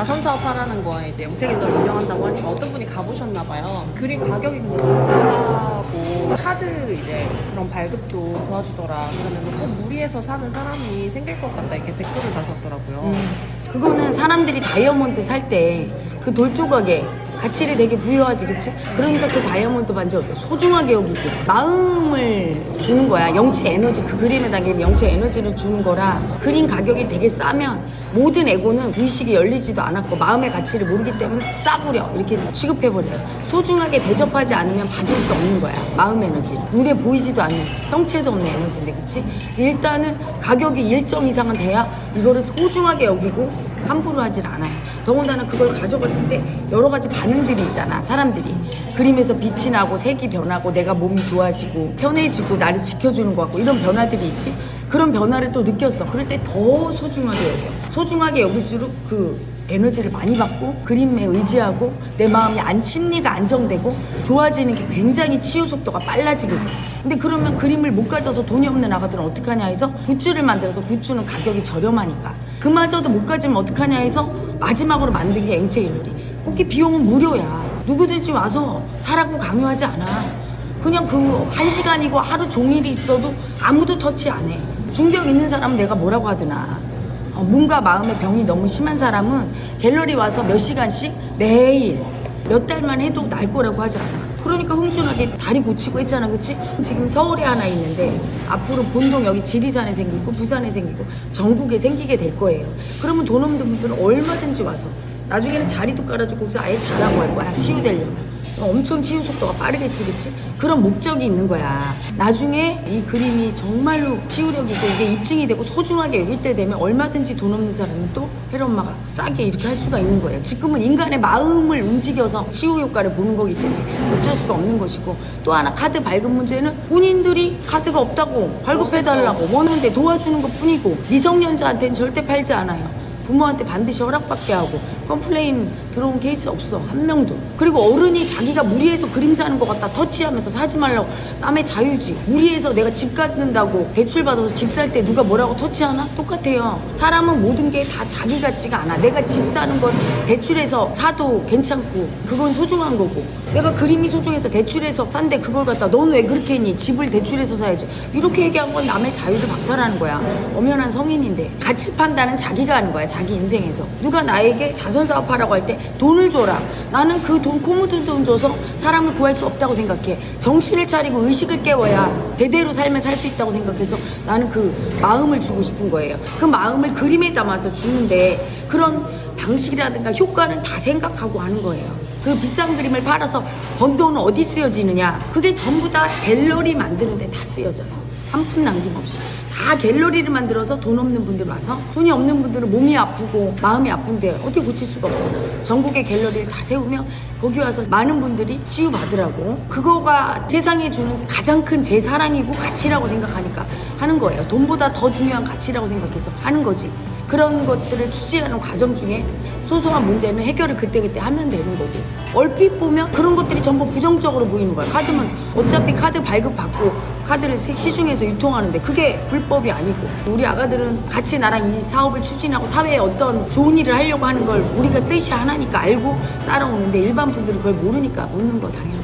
자선 사업 하라는 거에 이제 영세길러를 운영한다고 하니까 어떤 분이 가보셨나 봐요. 그림 가격이 너무 비싸고 카드 이제 그런 발급도 도와주더라. 그러면 꼭 무리해서 사는 사람이 생길 것 같다 이렇게 댓글을 다셨더라고요. 음. 그거는 사람들이 다이아몬드 살 때 그 돌 조각에 가치를 되게 부여하지, 그치? 그러니까 그 다이아몬드 반지 어때? 소중하게 여기고 마음을 주는 거야. 영체 에너지, 그 그림에 담긴 영체 에너지를 주는 거라 그림 가격이 되게 싸면 모든 에고는 의식이 열리지도 않았고 마음의 가치를 모르기 때문에 싸구려 이렇게 취급해버려요. 소중하게 대접하지 않으면 받을 수 없는 거야. 마음 에너지를. 눈에 보이지도 않는 형체도 없는 에너지인데, 그치? 일단은 가격이 일정 이상은 돼야 이거를 소중하게 여기고 함부로 하질 않아요. 더군다나 그걸 가져갔을 때 여러 가지 반응들이 있잖아, 사람들이. 그림에서 빛이 나고 색이 변하고 내가 몸이 좋아지고 편해지고 나를 지켜주는 것 같고 이런 변화들이 있지. 그런 변화를 또 느꼈어. 그럴 때 더 소중하게 여겨. 소중하게 여길수록 그 에너지를 많이 받고 그림에 의지하고 내 마음이 안 심리가 안정되고 좋아지는 게 굉장히 치유 속도가 빨라지게 돼. 근데 그러면 그림을 못 가져서 돈이 없는 아가들은 어떡하냐 해서 굿즈를 만들어서 굿즈는 가격이 저렴하니까 그마저도 못 가지면 어떡하냐 해서 마지막으로 만든 게 앵체 일러리 거기 비용은 무료야. 누구든지 와서 사라고 강요하지 않아. 그냥 그 한 시간이고 하루 종일이 있어도 아무도 터치 안 해. 중병 있는 사람은 내가 뭐라고 하드나. 어, 몸과 마음의 병이 너무 심한 사람은 갤러리 와서 몇 시간씩 매일 몇 달만 해도 날 거라고 하지 않아. 그러니까 흥준하게 다리 고치고 했잖아, 그치? 지금 서울에 하나 있는데 앞으로 본동 여기 지리산에 생기고 부산에 생기고 전국에 생기게 될 거예요. 그러면 돈 없는 분들은 얼마든지 와서 나중에는 자리도 깔아주고 거기서 아예 자라고 할 거야, 치유되려면. 엄청 치유 속도가 빠르겠지, 그치? 그런 목적이 있는 거야. 나중에 이 그림이 정말로 치유력이고 이게 입증이 되고 소중하게 여길 때 되면 얼마든지 돈 없는 사람은 또 혜롬마가 싸게 이렇게 할 수가 있는 거예요. 지금은 인간의 마음을 움직여서 치유 효과를 보는 거기 때문에 어쩔 수가 없는 것이고 또 하나 카드 발급 문제는 본인들이 카드가 없다고 발급해달라고 원하는데 도와주는 것 뿐이고 미성년자한테는 절대 팔지 않아요. 부모한테 반드시 허락받게 하고 컴플레인 들어온 케이스 없어 한 명도. 그리고 어른이 자기가 무리해서 그림 사는 것 같다 터치하면서 사지 말라고. 남의 자유지. 무리해서 내가 집 갖는다고 대출 받아서 집 살 때 누가 뭐라고 터치하나? 똑같아요. 사람은 모든 게 다 자기 같지가 않아. 내가 집 사는 건 대출해서 사도 괜찮고 그건 소중한 거고. 내가 그림이 소중해서 대출해서 산데 그걸 갖다. 넌 왜 그렇게 했니? 집을 대출해서 사야지. 이렇게 얘기한 건 남의 자유를 박탈하는 거야. 엄연한 성인인데 가치 판단은 자기가 하는 거야 자기 인생에서. 누가 나에게 자선 사업하라고 할 때 돈을 줘라. 나는 그 돈 코묻은 돈 줘서 사람을 구할 수 없다고 생각해. 정신을 차리고 의식을 깨워야 제대로 삶을 살 수 있다고 생각해서 나는 그 마음을 주고 싶은 거예요. 그 마음을 그림에 담아서 주는데 그런 방식이라든가 효과는 다 생각하고 하는 거예요. 그 비싼 그림을 팔아서 번 돈은 어디 쓰여지느냐. 그게 전부 다 갤러리 만드는데 다 쓰여져요. 한 푼 남김없이 다 갤러리를 만들어서 돈 없는 분들 와서 돈이 없는 분들은 몸이 아프고 마음이 아픈데 어떻게 고칠 수가 없잖아. 전국의 갤러리를 다 세우면 거기 와서 많은 분들이 치유받으라고 그거가 세상에 주는 가장 큰 제 사랑이고 가치라고 생각하니까 하는 거예요. 돈보다 더 중요한 가치라고 생각해서 하는 거지 그런 것들을 추진하는 과정 중에 소소한 문제는 해결을 그때그때 하면 되는 거고 얼핏 보면 그런 것들이 전부 부정적으로 보이는 거야. 카드는 어차피 카드 발급받고 카드를 시중에서 유통하는데 그게 불법이 아니고 우리 아가들은 같이 나랑 이 사업을 추진하고 사회에 어떤 좋은 일을 하려고 하는 걸 우리가 뜻이 하나니까 알고 따라오는데 일반 분들은 그걸 모르니까 묻는 거 당연히